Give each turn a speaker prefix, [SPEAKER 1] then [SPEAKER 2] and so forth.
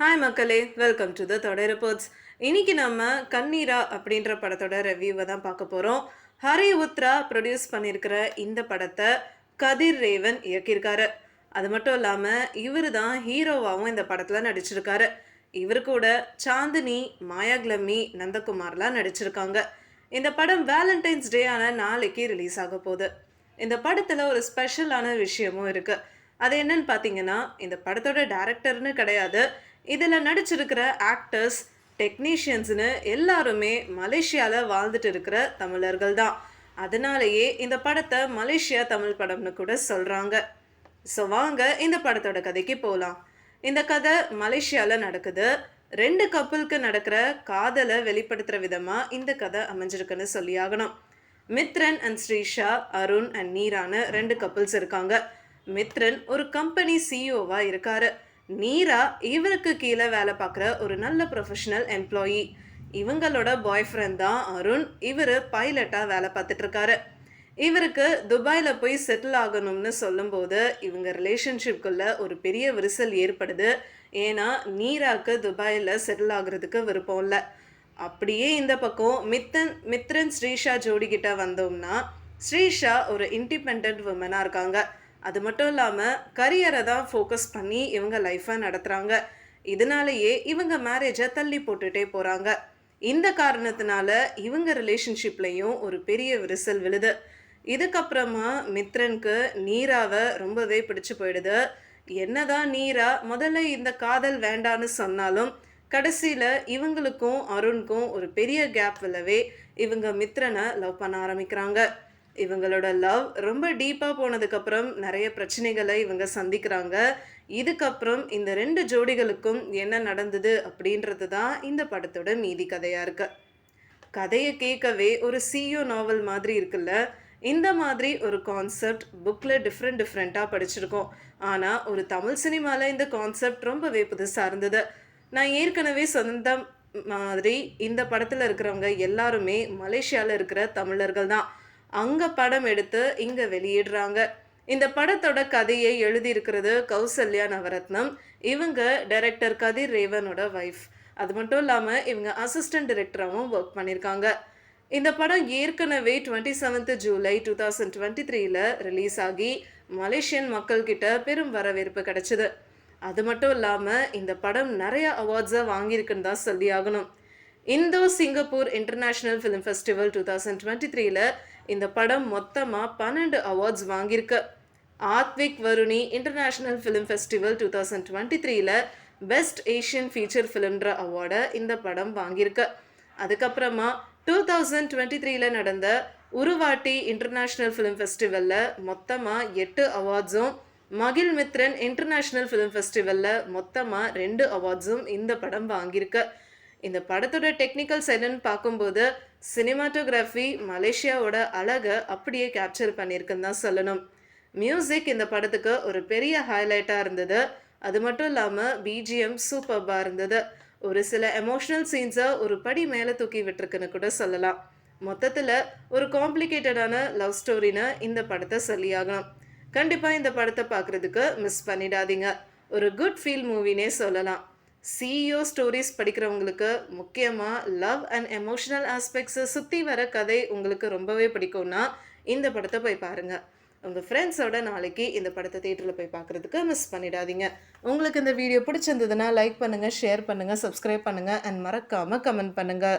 [SPEAKER 1] Hi மக்களே. Welcome to the தொடர் reports இன்னைக்கு நம்ம கண்ணீரா அப்படின்ற படத்தோட ரிவ்யூவை தான் பார்க்க போகிறோம் ஹரி உத்ரா ப்ரொடியூஸ் பண்ணியிருக்கிற இந்த படத்தை கதிர் ரேவன் இயக்கியிருக்காரு. அது மட்டும் இல்லாமல் இவர் தான் ஹீரோவாகவும் இந்த படத்தில் நடிச்சிருக்காரு. இவர் கூட சாந்தினி மாயா நந்தகுமார்லாம் நடிச்சிருக்காங்க. இந்த படம் வேலண்டைன்ஸ் டே ஆன நாளைக்கு ரிலீஸ் ஆக போகுது. இந்த படத்தில் ஒரு ஸ்பெஷலான விஷயமும் இருக்குது அது என்னன்னு பார்த்தீங்கன்னா இந்த படத்தோட டேரக்டர்னு கிடையாது. இதில் நடிச்சிருக்கிற ஆக்டர்ஸ் டெக்னீஷியன்ஸ்னு எல்லாருமே மலேசியாவில் வாழ்ந்துட்டு இருக்கிற தமிழர்கள் தான். அதனாலேயே இந்த படத்தை மலேசியா தமிழ் படம்னு கூட சொல்கிறாங்க ஸோ வாங்க இந்த படத்தோட கதைக்கு போகலாம் இந்த கதை மலேசியாவில் நடக்குது. ரெண்டு கப்பலுக்கு நடக்கிற காதலை வெளிப்படுத்துகிற விதமாக இந்த கதை அமைஞ்சிருக்குன்னு சொல்லியாகணும் மித்ரன் அண்ட் ஸ்ரீஷா அருண் அண்ட் நீரான ரெண்டு கப்பல்ஸ் இருக்காங்க. மித்ரன் ஒரு கம்பெனி சிஇஓவாக இருக்காரு. நீரா இவருக்கு கீழே வேலை பார்க்குற ஒரு நல்ல ப்ரொஃபஷனல் எம்ப்ளாயி இவங்களோட பாய் ஃப்ரெண்ட் தான் அருண். இவர் பைலட்டாக வேலை பார்த்துட்டு இருக்காரு. இவருக்கு துபாயில் போய் செட்டில் ஆகணும்னு சொல்லும்போது இவங்க ரிலேஷன்ஷிப்குள்ள ஒரு பெரிய விரிசல் ஏற்படுது. ஏன்னா நீராக்கு துபாயில் செட்டில் ஆகுறதுக்கு விருப்பம் இல்லை. அப்படியே இந்த பக்கம் மித்தன் மித்ரன் ஸ்ரீஷா ஜோடி கிட்ட வந்தோம்னா ஸ்ரீஷா ஒரு இண்டிபெண்ட் உமனாக இருக்காங்க. அது மட்டும் இல்லாமல் கரியரை தான் ஃபோக்கஸ் பண்ணி இவங்க லைஃப்பை நடத்துகிறாங்க இதனாலேயே இவங்க மேரேஜை தள்ளி போட்டுட்டே போகிறாங்க இந்த காரணத்தினால இவங்க ரிலேஷன்ஷிப்லேயும் ஒரு பெரிய விரிசல் விழுது. இதுக்கப்புறமா மித்ரனுக்கு நீராவை ரொம்பவே பிடிச்சு போயிடுது. என்னதான் நீரா முதல்ல இந்த காதல் வேண்டான்னு சொன்னாலும் கடைசியில் இவங்களுக்கும் அருணுக்கும் ஒரு பெரிய கேப் விழவே இவங்க மித்ரனை லவ் பண்ண ஆரம்பிக்கிறாங்க. இவங்களோட லவ் ரொம்ப டீப்பாக போனதுக்கப்புறம் நிறைய பிரச்சனைகளை இவங்க சந்திக்கிறாங்க. இதுக்கப்புறம் இந்த ரெண்டு ஜோடிகளுக்கும் என்ன நடந்தது அப்படின்றது தான் இந்த படத்தோட மீதி கதையாக இருக்கு. கதையை கேட்கவே ஒரு சியோ நாவல் மாதிரி இருக்குல்ல இந்த மாதிரி ஒரு கான்செப்ட் புக்கில் டிஃப்ரெண்ட் டிஃப்ரெண்ட்டாக படிச்சிருக்கோம். ஆனால் ஒரு தமிழ் சினிமாவில் இந்த கான்செப்ட் ரொம்பவே புதுசாக இருந்தது. நான் ஏற்கனவே சொந்த மாதிரி இந்த படத்தில் இருக்கிறவங்க எல்லாருமே மலேசியாவில் இருக்கிற தமிழர்கள் தான். அங்கே படம் எடுத்து இங்கே வெளியிடுறாங்க. இந்த படத்தோட கதையை எழுதியிருக்கிறது கௌசல்யா நவரத்னம். இவங்க டைரக்டர் கதிர் ரேவனோட ஒய்ஃப் அது மட்டும் இல்லாமல் இவங்க அசிஸ்டன்ட் டைரக்டராகவும் ஒர்க் பண்ணியிருக்காங்க. இந்த படம் ஏற்கனவே twenty seventh July two thousand twenty த்ரீல ரிலீஸ் ஆகி மலேசியன் மக்கள்கிட்ட பெரும் வரவேற்பு கிடைச்சிது. அது மட்டும் இல்லாமல் இந்த படம் நிறைய அவார்ட்ஸை வாங்கியிருக்குன்னு தான் சொல்லி ஆகணும் Indo Singapore international film festival two thousand twenty த்ரீல இந்த படம் மொத்தமாக பன்னெண்டு அவார்ட்ஸ் வாங்கியிருக்கு. Adhvik Varuni international film festival two thousand twenty த்ரீல பெஸ்ட் ஏஷியன் ஃபீச்சர் ஃபிலிம்ன்ற அவார்டை இந்த படம் வாங்கியிருக்கு. அதுக்கப்புறமா டூ தௌசண்ட் டுவெண்ட்டி த்ரீல நடந்த உருவாட்டி இன்டர்நேஷ்னல் ஃபிலிம் ஃபெஸ்டிவலில் மொத்தமாக எட்டு அவார்ட்ஸும் மகிழ் மித்ரன் இன்டர்நேஷ்னல் ஃபிலிம் ஃபெஸ்டிவலில் மொத்தமாக ரெண்டு அவார்ட்ஸும் இந்த படம் வாங்கியிருக்கு. இந்த படத்தோட டெக்னிக்கல் சைடுன்னு பார்க்கும்போது சினிமாட்டோகிராஃபி மலேசியாவோட அழகை அப்படியே கேப்சர் பண்ணியிருக்குன்னு தான் சொல்லணும். மியூசிக் இந்த படத்துக்கு ஒரு பெரிய ஹைலைட்டாக இருந்தது. அது மட்டும் இல்லாமல் பிஜிஎம் சூப்பர்பாக இருந்தது. ஒரு சில எமோஷ்னல் சீன்ஸை ஒரு படி மேலே தூக்கி விட்டுருக்குன்னு கூட சொல்லலாம். மொத்தத்தில் ஒரு காம்ப்ளிகேட்டடான லவ் ஸ்டோரின்னு இந்த படத்தை சொல்லியாகணும் கண்டிப்பாக இந்த படத்தை பார்க்குறதுக்கு மிஸ் பண்ணிடாதீங்க. ஒரு குட் ஃபீல் மூவினே சொல்லலாம். சிஇஓ ஸ்டோரிஸ் படிக்கிறவங்களுக்கு முக்கியமாக லவ் அண்ட் எமோஷனல் ஆஸ்பெக்ட்ஸை சுற்றி வர கதை உங்களுக்கு ரொம்பவே பிடிக்கும்னா இந்த படத்தை போய் பாருங்கள் உங்கள் ஃப்ரெண்ட்ஸோட நாளைக்கு இந்த படத்தை தேட்டரில் போய் பார்க்குறதுக்கு மிஸ் பண்ணிடாதீங்க. உங்களுக்கு இந்த வீடியோ பிடிச்சிருந்ததுன்னா லைக் பண்ணுங்கள் ஷேர் பண்ணுங்கள் சப்ஸ்கிரைப் பண்ணுங்கள் அண்ட் மறக்காமல் கமெண்ட் பண்ணுங்கள்